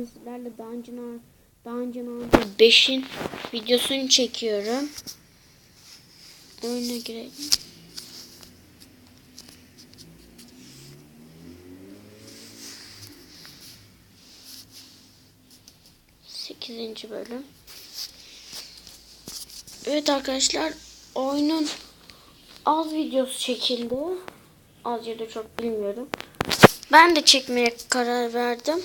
bugün sizlerle Dungeon Dungeon Hunter 5'in videosunu çekiyorum. Oyuna girelim. Sekizinci bölüm. Evet arkadaşlar oyunun az videosu çekildi. Az ya da çok bilmiyorum. Ben de çekmeye karar verdim.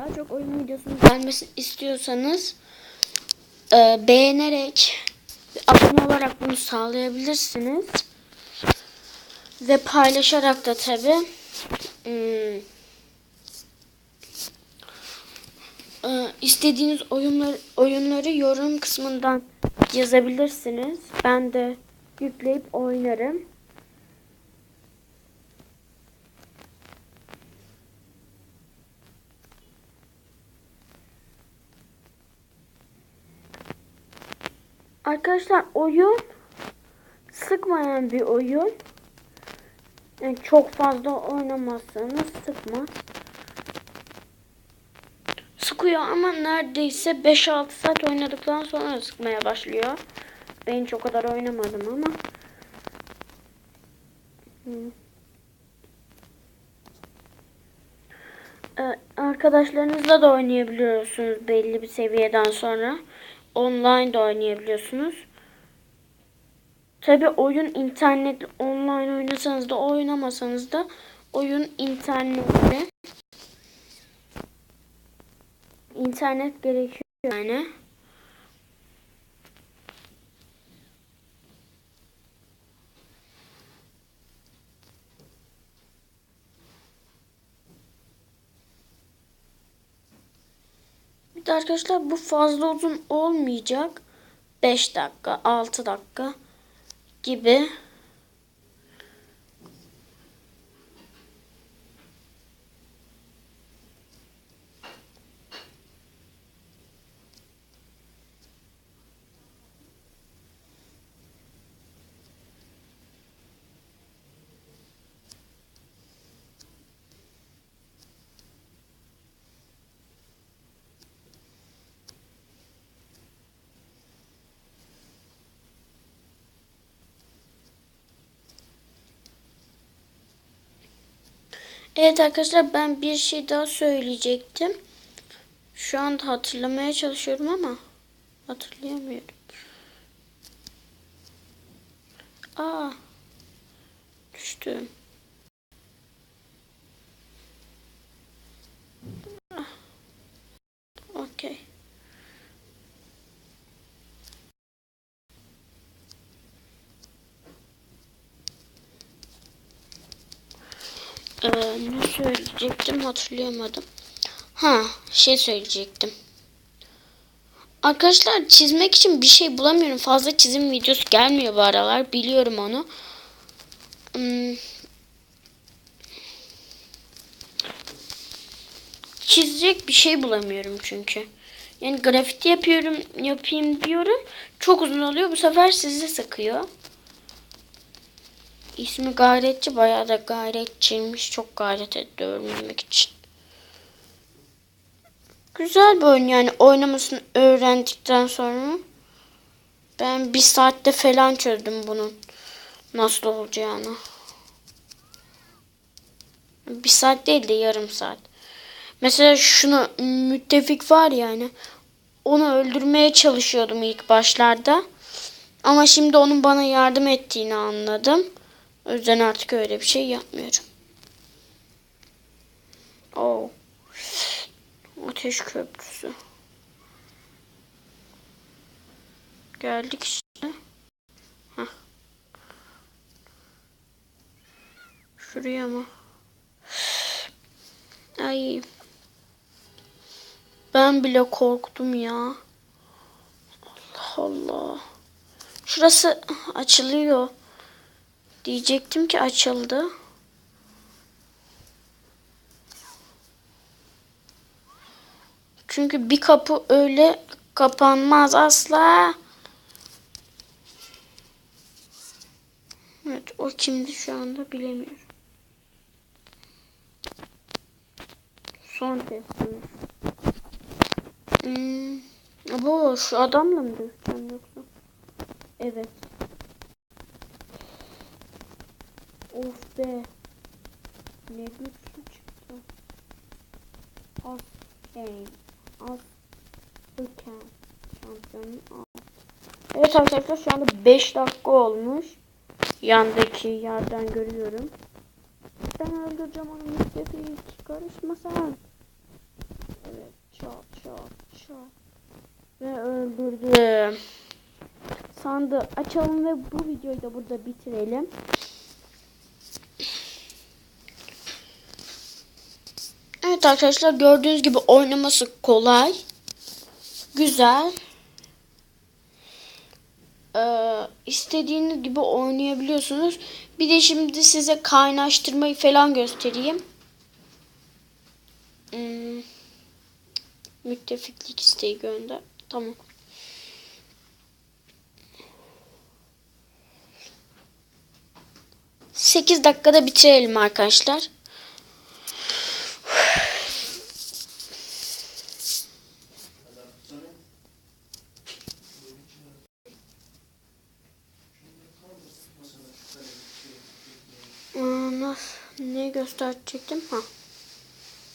Daha çok oyun videosunun gelmesini istiyorsanız e, beğenerek abone olarak bunu sağlayabilirsiniz. Ve paylaşarak da tabi istediğiniz oyunları, oyunları yorum kısmından yazabilirsiniz. Ben de yükleyip oynarım. Arkadaşlar oyun sıkmayan bir oyun. Yani çok fazla oynamazsanız sıkmaz. Sıkıyor ama neredeyse 5-6 saat oynadıktan sonra sıkmaya başlıyor. Ben hiç o kadar oynamadım ama. Hmm. Ee, arkadaşlarınızla da oynayabiliyorsunuz belli bir seviyeden sonra. Online de oynayabiliyorsunuz. Tabi oyun internet online oynasanız da oynamasanız da oyun internette. İnternet gerekiyor yani. Bir de arkadaşlar bu fazla uzun olmayacak. 5 dakika, 6 dakika gibi. Evet arkadaşlar ben bir şey daha söyleyecektim. Şu anda hatırlamaya çalışıyorum ama hatırlayamıyorum. Aa düştüm. Ee, ne söyleyecektim hatırlayamadım. Ha şey söyleyecektim. Arkadaşlar çizmek için bir şey bulamıyorum. Fazla çizim videosu gelmiyor bu aralar. Biliyorum onu. Hmm. Çizecek bir şey bulamıyorum çünkü. Yani grafiti yapıyorum, yapayım diyorum. Çok uzun oluyor. Bu sefer sizi sıkıyor. İsmi gayretçi bayağı da gayretçiymiş. Çok gayret etti öğrenmek için. Güzel bir oyun yani oynamasını öğrendikten sonra. Ben bir saatte falan çözdüm bunun nasıl olacağını. Bir saat değil de yarım saat. Mesela şunu müttefik var yani. Onu öldürmeye çalışıyordum ilk başlarda. Ama şimdi onun bana yardım ettiğini anladım. O yüzden artık öyle bir şey yapmıyorum. Oh. Ateş köprüsü. Geldik işte. Heh. Şuraya mı? Ay. Ben bile korktum ya. Allah Allah. Şurası açılıyor. Diyecektim ki açıldı. Çünkü bir kapı öyle kapanmaz asla. Evet o kimdi şu anda bilemiyorum. Son testimiz. Hmm. Bu şu adamla mı dövüşeceğim yoksa? Evet. Be. Ne güçlü çıktı. Az şey. Az Öken. Şampiyonun alt. Evet arkadaşlar şu anda 5 dakika olmuş. Yandaki yerden görüyorum. Ben öldüreceğim onu müttefik. Karışma sen. Evet çat çat çat. Ve öldürdüm. Sandığı açalım ve bu videoyu da burada bitirelim. Evet arkadaşlar gördüğünüz gibi oynaması kolay. Güzel. Ee, istediğiniz gibi oynayabiliyorsunuz. Bir de şimdi size kaynaştırmayı falan göstereyim. Hmm. Müttefiklik isteği gönder. Tamam. Sekiz dakikada bitirelim arkadaşlar. Aa, nasıl, ne gösterecektim? Ha.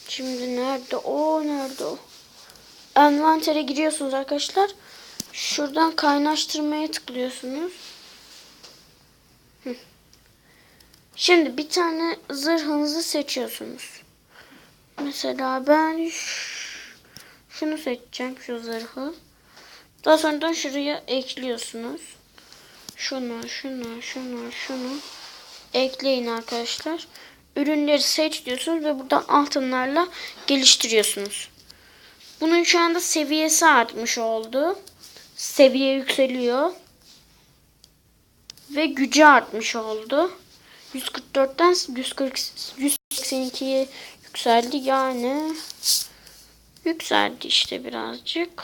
Şimdi nerede o? Nerede o? Envantere giriyorsunuz arkadaşlar. Şuradan kaynaştırmaya tıklıyorsunuz. Şimdi bir tane zırhınızı seçiyorsunuz. Mesela ben şunu seçeceğim şu zırhı. Daha sonradan şuraya ekliyorsunuz. Şunu, şunu, şunu, şunu ekleyin arkadaşlar. Ürünleri seç diyorsunuz ve buradan altınlarla geliştiriyorsunuz. Bunun şu anda seviyesi artmış oldu. Seviye yükseliyor. Ve gücü artmış oldu. 144'ten 140 182'ye yükseldi. Yani yükseldi işte birazcık.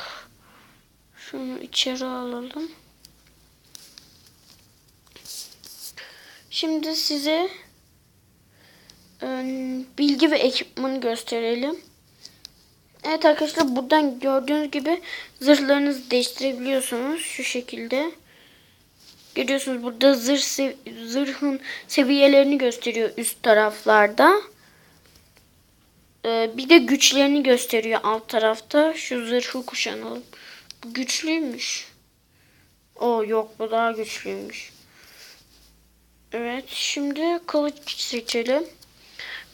Şunu içeri alalım. Şimdi size e, bilgi ve ekipmanı gösterelim. Evet arkadaşlar buradan gördüğünüz gibi zırhlarınızı değiştirebiliyorsunuz şu şekilde. Görüyorsunuz burada zırh sev zırhın seviyelerini gösteriyor üst taraflarda. Ee, bir de güçlerini gösteriyor alt tarafta. Şu zırhı kuşanalım. Bu güçlüymüş. O yok bu daha güçlüymüş. Evet şimdi kılıç seçelim.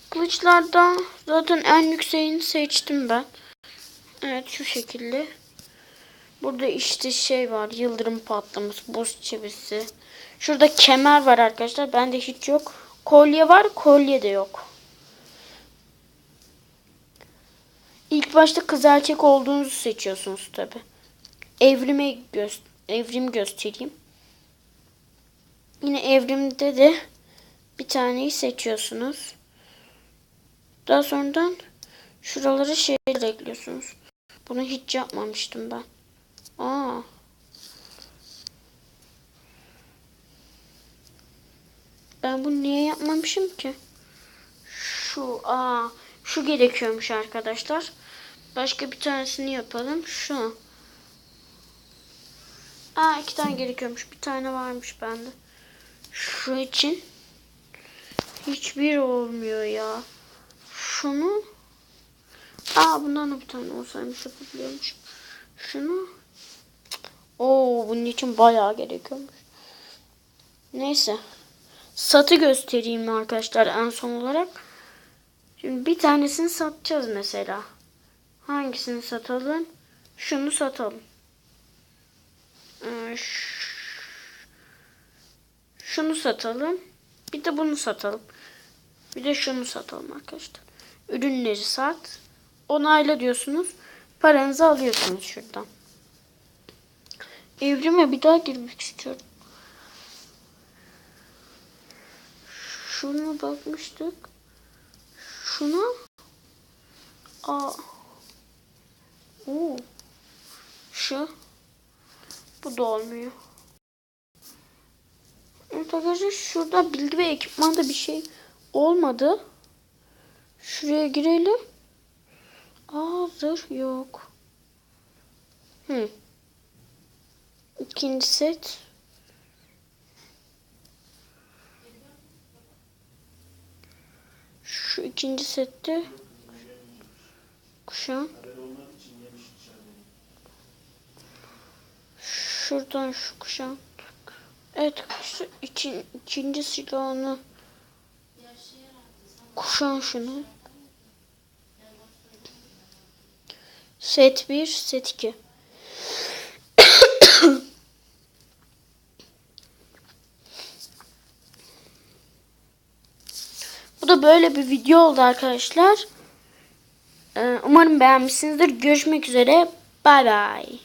Kılıçlarda zaten en yükseğini seçtim ben. Evet şu şekilde. Burada işte şey var. Yıldırım patlaması, buz çivisi. Şurada kemer var arkadaşlar. Bende hiç yok. Kolye var, kolye de yok. İlk başta kız erkek olduğunuzu seçiyorsunuz tabi. Evrime gö evrim göstereyim. Yine evrimde de bir taneyi seçiyorsunuz. Daha sonradan şuralara şeyler ekliyorsunuz. Bunu hiç yapmamıştım ben. Aa. Ben bunu niye yapmamışım ki? Şu, aa, şu gerekiyormuş arkadaşlar. Başka bir tanesini yapalım. Şu. Aa, iki tane gerekiyormuş. Bir tane varmış bende. Şu için hiçbir olmuyor ya. Şunu Aa bundan da bir tane olsaymış yapabiliyormuş. Şunu Oo bunun için bayağı gerekiyormuş. Neyse. Satı göstereyim arkadaşlar en son olarak. Şimdi bir tanesini satacağız mesela. Hangisini satalım? Şunu satalım. Ee, şunu satalım. Bir de bunu satalım. Bir de şunu satalım arkadaşlar. Ürünleri sat. Onayla diyorsunuz. Paranızı alıyorsunuz şuradan. Evrime bir daha girmek istiyorum. Şuna bakmıştık. Şuna. Aa. Oo. Şu. Bu da olmuyor. Evet arkadaşlar şurada bilgi ve ekipmanda bir şey olmadı. Şuraya girelim. Aa zırh yok. Hı. İkinci set. Şu ikinci sette kuşan. Şuradan şu kuşan. Evet için, ikinci silahını kuşan şunu. Set 1, set 2. Bu da böyle bir video oldu arkadaşlar. Ee, Umarım beğenmişsinizdir. Görüşmek üzere. Bay bay.